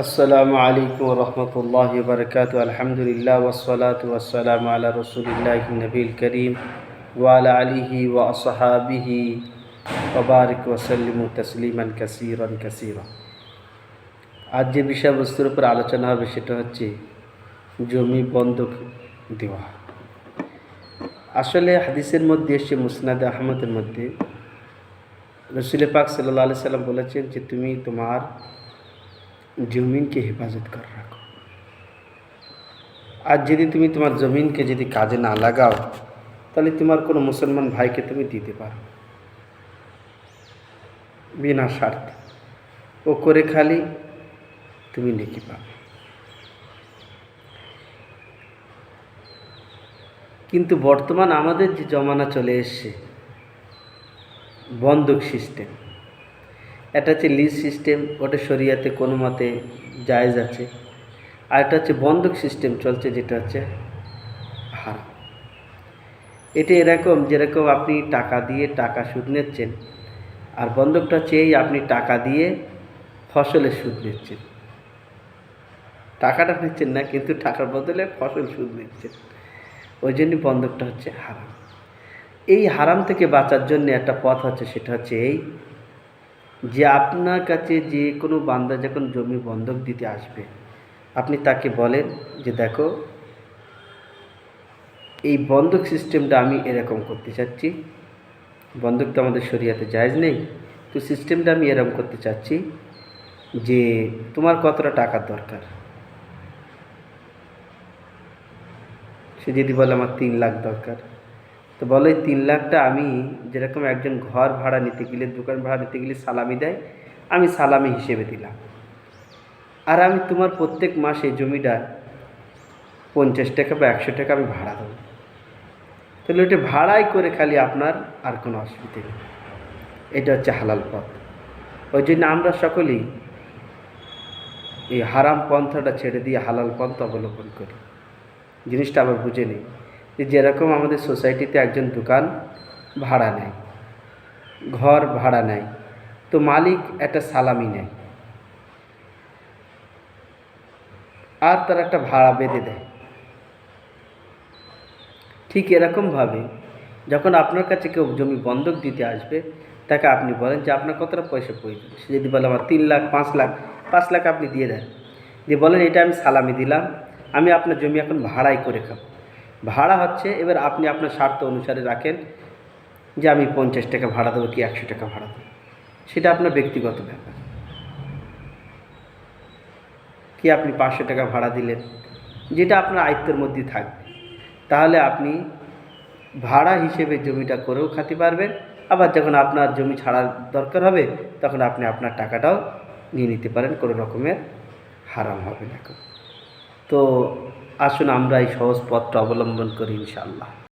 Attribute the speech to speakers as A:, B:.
A: আসসালামু আলাইকুম রহমতুল্লাহ বরকাত আলহামদুলিল্লাহ ওসলাত ওয়াসালাম আলা রসুলিল্লাহ নবীল করিম ওয়ালা আলিহি ওয়া আসহাবিহি ওবারিক ওসাল্লিম তসলিমান কাসিরন কাসিরা। আজ যে বিষয়বস্তুর উপর আলোচনা হবে সেটা হচ্ছে জমি বন্ধক দেওয়া। আসলে হাদিসের মধ্যে এসছে, মুসনাদ আহমদের মধ্যে। রসুল পাক সাল্লাহ আলি সাল্লাম বলেছেন যে, তুমি তোমার জমিনকে হেফাজত করে রাখো। আর যদি তুমি তোমার জমিনকে যদি কাজে না লাগাও, তাহলে তোমার কোনো মুসলমান ভাইকে তুমি দিতে পারো বিনা স্বার্থে। ও করে খালি তুমি নেকি পাবে। কিন্তু বর্তমান আমাদের যে জমানা চলে এসছে বন্দুক সিস্টেম এটা হচ্ছে লিজ সিস্টেম ওটা শরিয়াতে কোনো মতে জায়েজ আছে। আর একটা হচ্ছে বন্ধক সিস্টেম চলছে, যেটা হচ্ছে হারাম এটা এরকম যেরকম আপনি টাকা দিয়ে টাকা সুদ নিচ্ছেন, আর বন্ধকটা এই আপনি টাকা দিয়ে ফসলের সুদ নিচ্ছেন। টাকাটা নিচ্ছেন না, কিন্তু টাকার বদলে ফসল সুদ নিচ্ছেন। ওই জন্যই বন্ধকটা হচ্ছে হারাম। এই হারাম থেকে বাঁচার জন্য একটা পথ হচ্ছে সেটা হচ্ছে এই যে আপনার কাছে যে কোনো বান্দা যখন জমি বন্ধক দিতে আসবে, আপনি তাকে বলেন যে দেখো, এই বন্ধক সিস্টেমটা আমি এরকম করতে চাচ্ছি, বন্ধক তো আমাদের শরিয়াতে জায়জ নেই, তো সিস্টেমটা আমি এরকম করতে চাচ্ছি যে তোমার কতটা টাকার দরকার? সে যদি বলে আমার তিন লাখ দরকার তো বলে তিন লাখটা আমি যেরকম একজন ঘর ভাড়া নিতে গেলে, দোকান ভাড়া নিতে গেলে সালামি দেয়, আমি সালামি হিসেবে দিলাম। আর আমি তোমার প্রত্যেক মাসে জমিটা পঞ্চাশ টাকা বা একশো টাকা আমি ভাড়া দেবো। তাহলে ওটা ভাড়াই করে খালি আপনার আর কোনো অসুবিধে নেই। এটা হচ্ছে হালাল পথ। ওই জন্য আমরা সকলেই এই হারাম পন্থাটা ছেড়ে দিয়ে হালাল পন্থ অবলম্বন করি। জিনিসটা আবার বুঝে নিই। যেরকম আমাদের সোসাইটিতে একজন দোকান ভাড়া নেয়, ঘর ভাড়া নেয়, তো মালিক একটা সালামি নেয়। আর তার একটা ভাড়া বেঁধে দেয়। ঠিক এরকমভাবে যখন আপনার কাছে কেউ জমি বন্ধক দিতে আসবে, তাকে আপনি বলেন যে আপনার কতটা পয়সা প্রয়োজন? সে যদি বলে আমার তিন লাখ, পাঁচ লাখ পাঁচ লাখ আপনি দিয়ে দেন। দিয়ে বলেন, এটা আমি সালামি দিলাম, আমি আপনার জমি এখন ভাড়াই করে খাব। ভাড়া হচ্ছে, এবার আপনি আপনার স্বার্থ অনুসারে রাখেন যে আমি পঞ্চাশ টাকা ভাড়া দেবো কি একশো টাকা ভাড়া দেবো। সেটা আপনার ব্যক্তিগত ব্যাপার। কি আপনি পাঁচশো টাকা ভাড়া দিলেন, যেটা আপনার আয়ত্তের মধ্যে থাকবে। তাহলে আপনি ভাড়া হিসেবে জমিটা করেও খাতে পারবেন, আবার যখন আপনার জমি ছাড়ার দরকার হবে, তখন আপনি আপনার টাকাটাও নিয়ে নিতে পারেন, কোনো রকমের হারাম হবে না তো আসুন আমরা এই সহজ পথটা অবলম্বন করি ইনশাআল্লাহ।